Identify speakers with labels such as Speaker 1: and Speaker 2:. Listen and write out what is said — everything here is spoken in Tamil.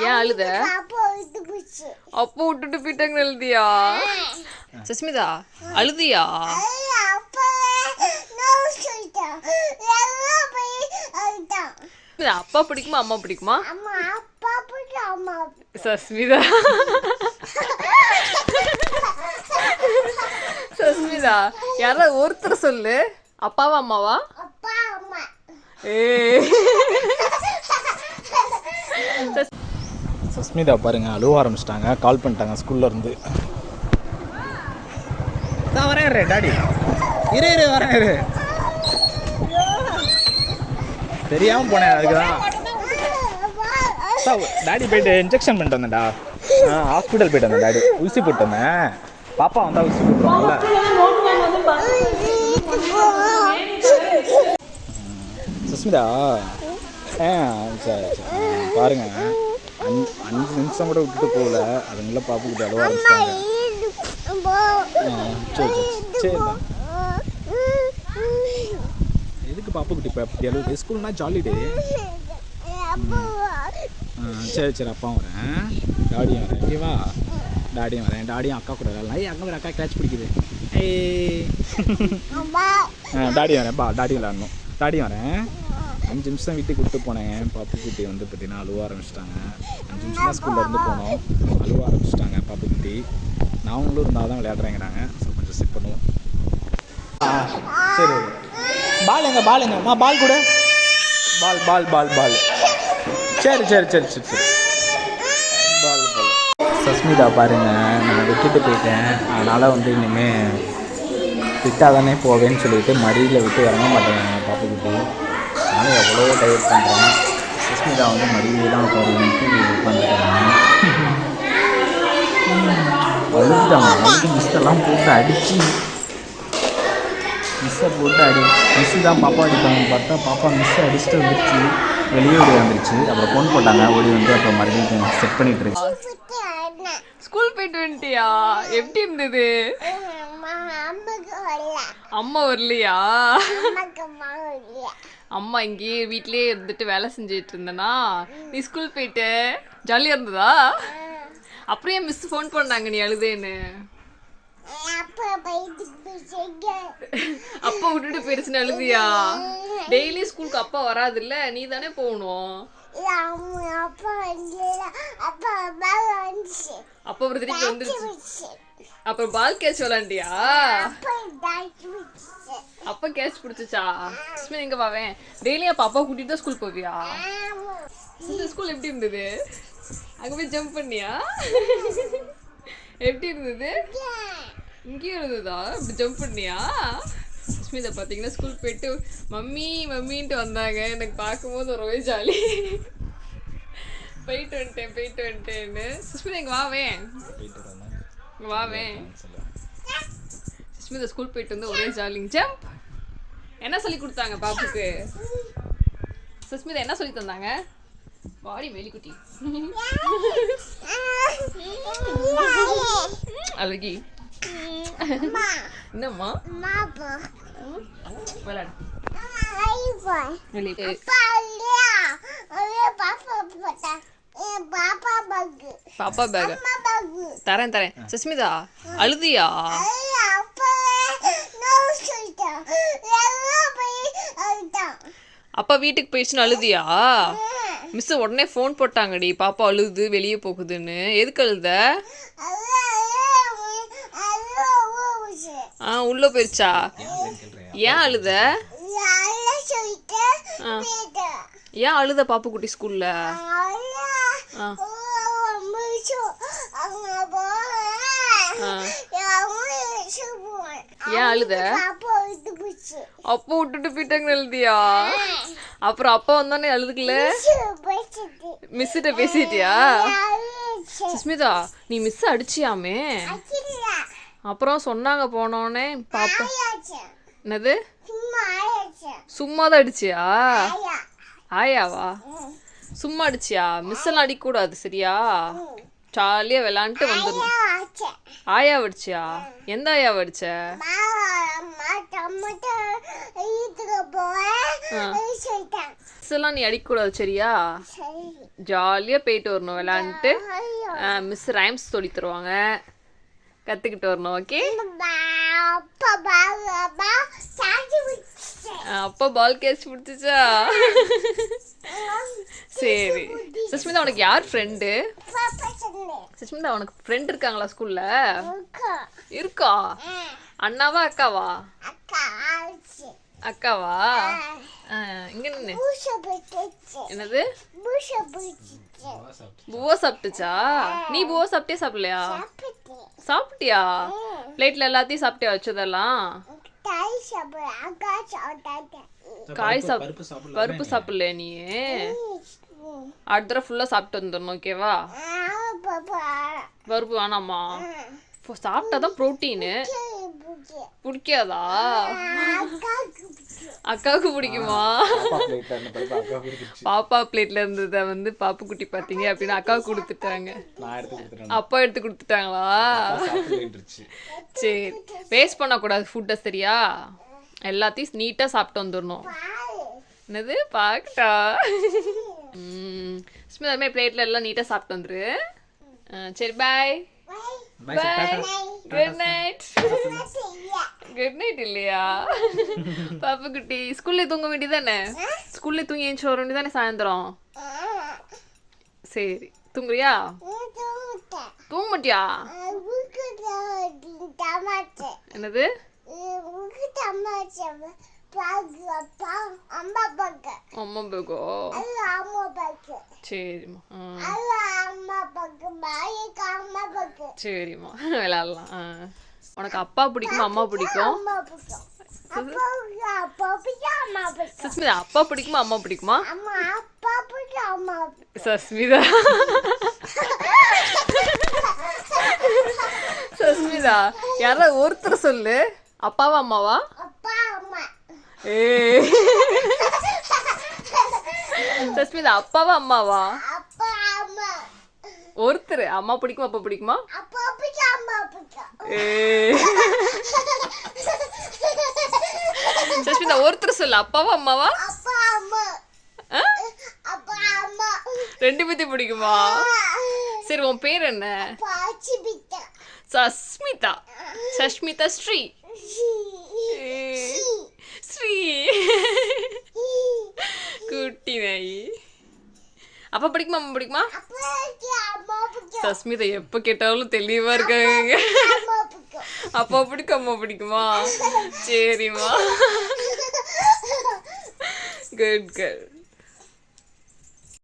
Speaker 1: ஏன் அழுத?
Speaker 2: அப்பா
Speaker 1: விட்டுட்டு போயிட்டாங்க எழுதியா சுஸ்மிதா அழுதியா?
Speaker 2: அப்பா
Speaker 1: பிடிக்குமா அம்மா பிடிக்குமா? சஸ்மிதா. சஸ்மிதா யாராவது ஒருத்தர் சொல்லு. அப்பாவா அம்மாவா?
Speaker 2: அப்பா அம்மா.
Speaker 1: ஏ
Speaker 3: சஸ்மிதா பாருங்க அழுவ ஆரம்பிச்சிட்டாங்க. கால் பண்ணிட்டாங்க ஸ்கூல்ல இருந்து. வரேன் டாடி. இரு இரு வரேன் இரு. தெரியாம போனேன் அதுக்கு தான். டாடி போயிட்டு இன்ஜெக்ஷன் பண்ணிட்டு வந்தேன்டா. ஹாஸ்பிட்டல் போயிட்டு வந்தேன் டாடி. ஊசி போட்டு வந்தேன். பாப்பா வந்தா ஊசி போட்டுருவாங்கல்ல. சுஸ்மிதா ஆ சரி சரி. பாருங்க. அஞ்சு அஞ்சு நிமிஷம் கூட விட்டுட்டு போகல. அதுங்கள பாப்புக்கிட்ட அழுவ ஆரம்பிச்சிட்டாங்க சரி சரி. எதுக்கு பாப்புக்கிட்ட இப்போ அப்படி அழுவுது? ஸ்கூல்னா ஜாலி டே. சரி சரி அப்பாவும் வரேன். டாடியும் வரேன். ஓகேவா டாடியும் வரேன். டாடியும் அக்கா கூட விளையாடலாம் ஏய் அங்கே அக்கா கேட்ச் பிடிக்குது. ஏய். ஆ டாடி வரேன். பா டாடி விளாடணும் டாடி வரேன். அஞ்சு நிமிஷம் வீட்டுக்கு விட்டு போனேன். பாப்பு குட்டி வந்து பார்த்தீங்கன்னா அழுவ ஆரம்பிச்சிட்டாங்க. அஞ்சு நிமிஷம் தான் ஸ்கூலில் இருந்து போனோம். அழுவ ஆரம்பிச்சிட்டாங்க பாப்பு குட்டி. நாங்களும் இருந்தால் தான் விளையாடுறேங்கிறாங்க. ஸோ கொஞ்சம் செட் பண்ணுவோம். ஆ சரி பால் எங்க பால் எங்க? அம்மா பால் கூட. பால் பால் பால் பால் சரி சரி சரி சரி சரி. பால் பால் சஸ்மிதா பாருங்க நான் விட்டுட்டு போயிட்டேன். அதனால் வந்து இனிமேல் விட்டால் தானே போவேன்னு சொல்லிட்டு மடியில் விட்டு இறங்க மாட்டேன் பாப்புக்கிட்டு நானும் எவ்வளோ டயர் பண்ணுறேன் சுஸ்மிதா வந்து மடியிலே தான் உட்காருன்ட்டு உட்காந்துட்டாங்க அழுதுட்டாங்க. அழுது மிஸ்ஸெல்லாம் போட்டு அடித்து மிஸ்ஸை போட்டு அடி மிஸ்ஸு தான் பாப்பா அடிப்பாங்க பார்த்தா பாப்பா மிஸ்ஸை அடிச்சுட்டு வந்துருச்சு. வெளியே ஓடி வந்துருச்சு. அப்புறம் ஃபோன் போட்டாங்க. ஓடி வந்து அப்புறம் மறுபடியும் செட் பண்ணிட்டு
Speaker 2: அண்ணன்
Speaker 1: ஸ்கூல் போயிட்டு வந்துட்டியா? எப்படி இருந்தது? அம்மா வரலையா?
Speaker 2: அம்மாக்கு அம்மா
Speaker 1: இங்கேயே வீட்லயே இருந்துட்டு வேலை செஞ்சுட்டு இருந்தனா? நீ ஸ்கூல் போயிட்டு ஜாலியா இருந்ததா? அப்புறம் ஏன் மிஸ் ஃபோன் பண்ணாங்க நீ அழுதேன்னு?
Speaker 2: அப்பா
Speaker 1: விட்டுட்டு போயிருச்சுன்னு அழுதியா? டெய்லி ஸ்கூலுக்கு அப்பா வராதுல்ல நீ தானே போகணும்
Speaker 2: அப்பா அப்பா
Speaker 1: அப்பா அப்புறம் திருப்பி வந்துருச்சு. அப்புறம் பால் கேட்ச் விளாண்டியா
Speaker 2: அப்பா
Speaker 1: கேட்ச் பிடிச்சிச்சா? சுஷ்மி எங்க பாவேன் டெய்லி அப்பா அப்பா கூட்டிட்டு தான் ஸ்கூல் போவியா? இந்த ஸ்கூல் எப்படி இருந்தது? அங்க போய் ஜம்ப் பண்ணியா? எப்படி இருந்தது? இங்கேயும் இருந்ததா? இப்படி ஜம்ப் பண்ணியா? சுஷ்மிதா பார்த்தீங்கன்னா ஸ்கூல் போயிட்டு மம்மி மம்மின்ட்டு வந்தாங்க. எனக்கு பார்க்கும்போது ரொம்பவே ஜாலி போயிட்டு வந்துட்டேன் போயிட்டு வந்துட்டேன்னு. சுஷ்மிதா இங்கே வாவேன் இங்கே வாவேன் சுஷ்மிதா ஸ்கூல் போயிட்டு வந்து ஒரே ஜாலிங் ஜம்ப் என்ன சொல்லி கொடுத்தாங்க பாப்புக்கு? சுஷ்மிதா என்ன சொல்லி தந்தாங்க? வாடி மேலிக்குட்டி. அழகி. என்னம்மா? விளையாடு.
Speaker 2: பாப்பா
Speaker 1: பேக் தரேன் தரேன். சுஷ்மிதா அழுதியா?
Speaker 2: அப்பா
Speaker 1: வீட்டுக்கு போயிடுச்சுன்னு அழுதியா? மிஸ் உடனே ஃபோன் போட்டாங்கடி. பாப்பா அழுது வெளியே போகுதுன்னு. எதுக்கு அழுத? ஆ உள்ள போயிருச்சா? ஏன் அழுத? ஆ. ஏன் அழுத பாப்பு குட்டி ஸ்கூல்ல. ஏன் அழுத அப்பா விட்டுட்டு போயிட்டாங்க எழுதியா அப்புறம் அப்பா வந்தானே அழுதுக்கல மிஸ்கிட்ட பேசிட்டியா சுஸ்மிதா நீ மிஸ் அடிச்சியாமே அப்புறம் சொன்னாங்க போனோடனே பாப்பா என்னது சும்மா தான் அடிச்சியா ஆயாவா சும்மா அடிச்சியா மிஸ் எல்லாம் அடிக்க கூடாது சரியா? ஜாலியா விளையாண்டுட்டு வந்துடணும் ஆயா வடிச்சியா எந்த ஆயா வடிச்ச எல்லாம் நீ அடிக்கக்கூடாது சரியா?
Speaker 2: சரி.
Speaker 1: ஜாலியா போயிட்டு வரணும் விளையாண்டுட்டு.
Speaker 2: ஐயோ.
Speaker 1: மிஸ் ரைம்ஸ் சொல்லி தருவாங்க. கத்துக்கிட்டு வரணும் ஓகே
Speaker 2: அப்பா
Speaker 1: பால் கேட்ச் பிடிச்சிச்சா சரி. சுஷ்மிதா உனக்கு யார் ஃப்ரெண்டு சுஷ்மிதா உனக்கு ஃப்ரெண்ட் இருக்காங்களா ஸ்கூல்ல இருக்கா. அண்ணாவா அக்காவா? அக்காவா? இங்க என்னது? பூவா சாப்பிட்டுச்சா? நீ பூவா சாப்பிட்டே சாப்பிடலையா? சாப்பிட்டியா? பிளேட்ல எல்லாத்தையும் சாப்பிட்டியா வச்சதெல்லாம்?
Speaker 2: சாப்பிட
Speaker 1: காய் சாப்
Speaker 3: பருப்பு
Speaker 1: சாப்பிடலையா நீ? அடுத்த தடவை ஃபுல்லா சாப்பிட்டு வந்துடணும் ஓகேவா பருப்பு வேணாமா? இப்போ சாப்பிட்டாதான் ப்ரோட்டீனு பிடிக்காதா?
Speaker 2: அக்காவுக்கு பிடிக்கும்?
Speaker 3: பாப்பா பிளேட்ல
Speaker 1: இருந்ததை வந்து பாப்பு குட்டி பாத்தீங்க அப்படின்னு அக்காவுக்கு கொடுத்துட்டாங்க. அப்பா எடுத்து கொடுத்துட்டாங்களா? சரி. வேஸ்ட் பண்ணக்கூடாது ஃபுட்டை சரியா? எல்லாத்தையும் நீட்டாக சாப்பிட்டு வந்துடணும். என்னது? பார்க்கட்டா ம். ஸ்மிதா மாதிரி பிளேட்டில் எல்லாம் நீட்டாக சாப்பிட்டு வந்துரு. சரி bye
Speaker 2: bye
Speaker 3: bye
Speaker 1: good night good night இல்லையா? பாப்பு குட்டி ஸ்கூல்ல தூங்க வேண்டியதானே ஸ்கூல்ல தூங்கி எழுந்துச்சு வர வேண்டியதானே சாயந்தரம்? சரி தூங்குறியா? தூங்க மாட்டியா என்னது?
Speaker 2: அம்மா
Speaker 1: பேகோ சரிம்மா சரிம்மா விளையாடலாம் ஆ. உனக்கு அப்பா பிடிக்குமா அம்மா பிடிக்கும். சஸ்மிதா அப்பா பிடிக்குமா அம்மா பிடிக்குமா? சஸ்மிதா. சஸ்மிதா யாராவது ஒருத்தர் சொல்லு. அப்பாவா அம்மாவா? ஏ சஸ்மிதா அப்பாவா அம்மாவா? ஒருத்தர் அம்மா பிடிக்குமா? அப்பா பிடிக்குமா
Speaker 2: அப்பா பிடிக்கும் அம்மா பிடிக்கும்
Speaker 1: ஏ சஸ்மிதா ஒருத்தர் சொல்லு. அப்பாவா அம்மாவா? ரெண்டு பேத்தையும் பிடிக்குமா? சரி உன் பேர் என்ன? சஸ்மிதா சஷ்மிதா. ஸ்ரீ. ஸ்ரீ. குட்டி நாய். அப்பா பிடிக்குமா அம்மா பிடிக்குமா? சஸ்மிதா எப்போ கேட்டாலும் தெளிவா இருக்காங்க. அப்பா பிடிக்கும் அம்மா பிடிக்குமா? சரிம்மா. Good good